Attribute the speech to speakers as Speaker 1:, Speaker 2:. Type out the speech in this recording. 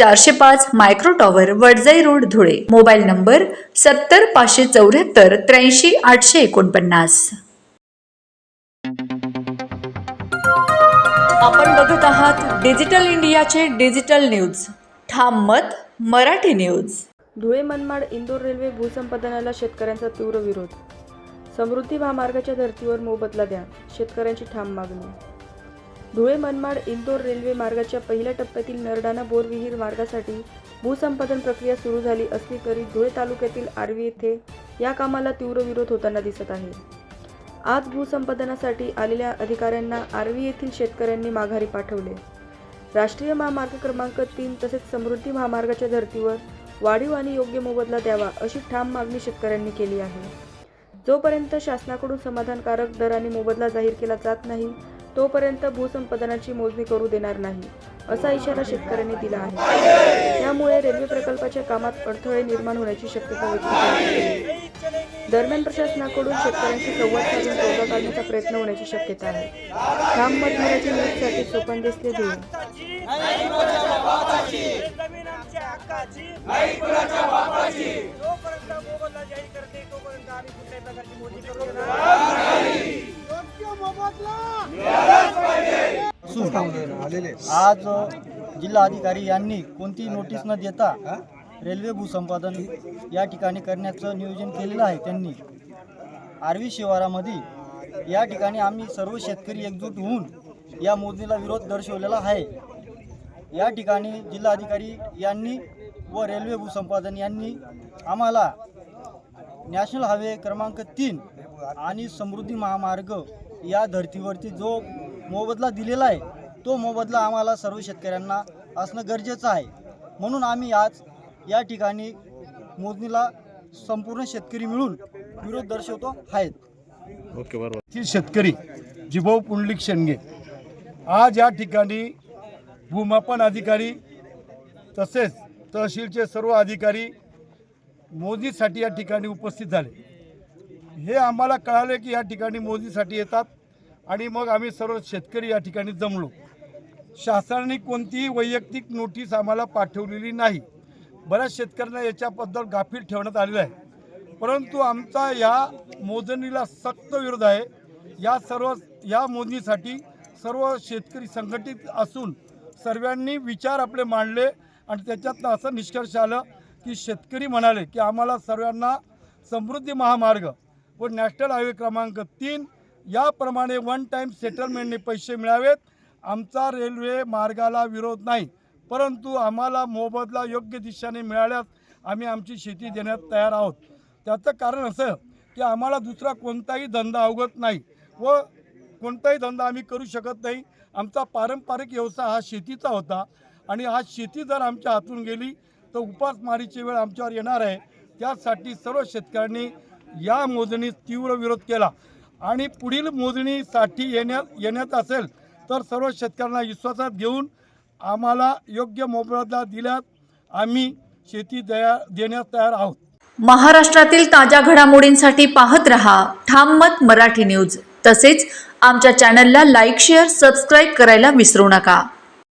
Speaker 1: चारशे पाच micro tower Wadjai road Dhule. Mobile number सत्तर पाचशे चौऱ्याहत्तर त्र्याऐंशी आठशे एकोणपन्नास. आपण बघत आहात डिजिटल इंडियाचे digital news. Tham Mat Marathi news.
Speaker 2: Dhule Manmad Indore railway भूसंपादनाला शेतकऱ्यांचा तीव्र विरोध. समृद्धी महामार्गाच्या धर्तीवर मोबदला द्या शेतकऱ्यांची ठाम मागणी. धुळे मनमाड इंदोर रेल्वे मार्गाच्या पहिल्या टप्प्यातील नरडाणा बोरविहीर मार्गासाठी भूसंपादन प्रक्रिया सुरू झाली असली तरी धुळे तालुक्यातील आर्वी येथे या कामाला तीव्र विरोध होताना दिसत आहे. आज भूसंपादनासाठी आलेल्या अधिकाऱ्यांना आर्वी येथील शेतकऱ्यांनी माघारी पाठवले. राष्ट्रीय महामार्ग क्रमांक तीन तसेच समृद्धी महामार्गाच्या धर्तीवर वाढीव आणि योग्य मोबदला द्यावा अशी ठाम मागणी शेतकऱ्यांनी केली आहे. जोपर्यंत शासनाकडून समाधानकारक दराने मोबदला जाहीर केला जात नाही तोपर्यंत भूसंपादनाची मोजणी करू देणार नाही असा इशारा शेतकऱ्यांनी दिला आहे. त्यामुळे रेल्वे प्रकल्पाच्या कामात अडथळे निर्माण होण्याची शक्यता व्यक्त दरम्यान प्रशासनाकडून शेतकऱ्यांशी संवाद साधून तोडगा काढण्याचा प्रयत्न होण्याची शक्यता आहे. ठाम मत मराठी न्यूजसाठी सोपन देसले धुळे
Speaker 3: आज जिल्हा अधिकारी यांनी कोणतीही नोटीस न देता रेल्वे भूसंपादन या ठिकाणी करण्याचं नियोजन केलेलं आहे. त्यांनी आर्वी शिवारामध्ये या ठिकाणी आम्ही सर्व शेतकरी एकजूट होऊन या मोजणीला विरोध दर्शवलेला आहे. या ठिकाणी जिल्हाधिकारी यांनी व रेल्वे भूसंपादन यांनी आम्हाला नॅशनल हायवे क्रमांक तीन आणि समृद्धी महामार्ग या धर्तीवरती जो मोबदला दिलेला आहे तो मोबदला आम्हाला सर्व शेतकऱ्यांना असणं गरजेचं आहे. म्हणून आम्ही आज या ठिकाणी मोजणीला संपूर्ण शेतकरी मिळून विरोध दर्शवतो आहेत.
Speaker 4: येथील शेतकरी जिभाऊ पुंडलिक शेंडगे आज या ठिकाणी भूमापन अधिकारी तसेच तहसीलचे सर्व अधिकारी मोजणीसाठी या ठिकाणी उपस्थित झाले. हे आम्हाला कळाले की या ठिकाणी मोजणीसाठी येतात. आणि मग आम्ही सर्व शेतकरी या ठिकाणी जमलो. शासनाने कोणतीही वैयक्तिक नोटीस आम्हाला पाठवलेली नाही. बऱ्याच शेतकऱ्यांना याच्याबद्दल गाफील ठेवण्यात आलेलं आहे. परंतु आमचा या मोजणीला सक्त विरोध आहे. या सर्व या मोजणीसाठी सर्व शेतकरी संघटित असून सर्वांनी विचार आपले मांडले आणि त्याच्यातनं असं निष्कर्ष आलं की शेतकरी म्हणाले की आम्हाला सर्वांना समृद्धी महामार्ग व नॅशनल हायवे क्रमांक तीन याप्रमाणे वन टाईम सेटलमेंटने पैसे मिळावेत. आमचा रेल्वे मार्गाला विरोध नाही. परंतु आम्हाला मोबदला योग्य दिशेने मिळाल्यास आम्ही आमची शेती देण्यात तयार आहोत. त्याचं कारण असं की आम्हाला दुसरा कोणताही धंदा अवगत नाही व कोणताही धंदा आम्ही करू शकत नाही. आमचा पारंपरिक व्यवसाय हा शेतीचा होता आणि आज शेती जर आमच्या हातून गेली तर उपासमारीची वेळ आमच्यावर येणार आहे. त्यासाठी सर्व शेतकऱ्यांनी या मोजणीस तीव्र विरोध केला. आणि पुढील मोजणीसाठी येण्या येण्यात असेल तर सर्व शेतकऱ्यांना विश्वासात घेऊन आम्हाला योग्य मोबदला दिल्यास आम्ही शेती दया देण्यास तयार आहोत.
Speaker 1: महाराष्ट्रातील ताज्या घडामोडींसाठी पाहत रहा ठाम मत मराठी न्यूज. तसेच आमच्या चॅनलला लाईक शेअर सबस्क्राईब करायला विसरू नका.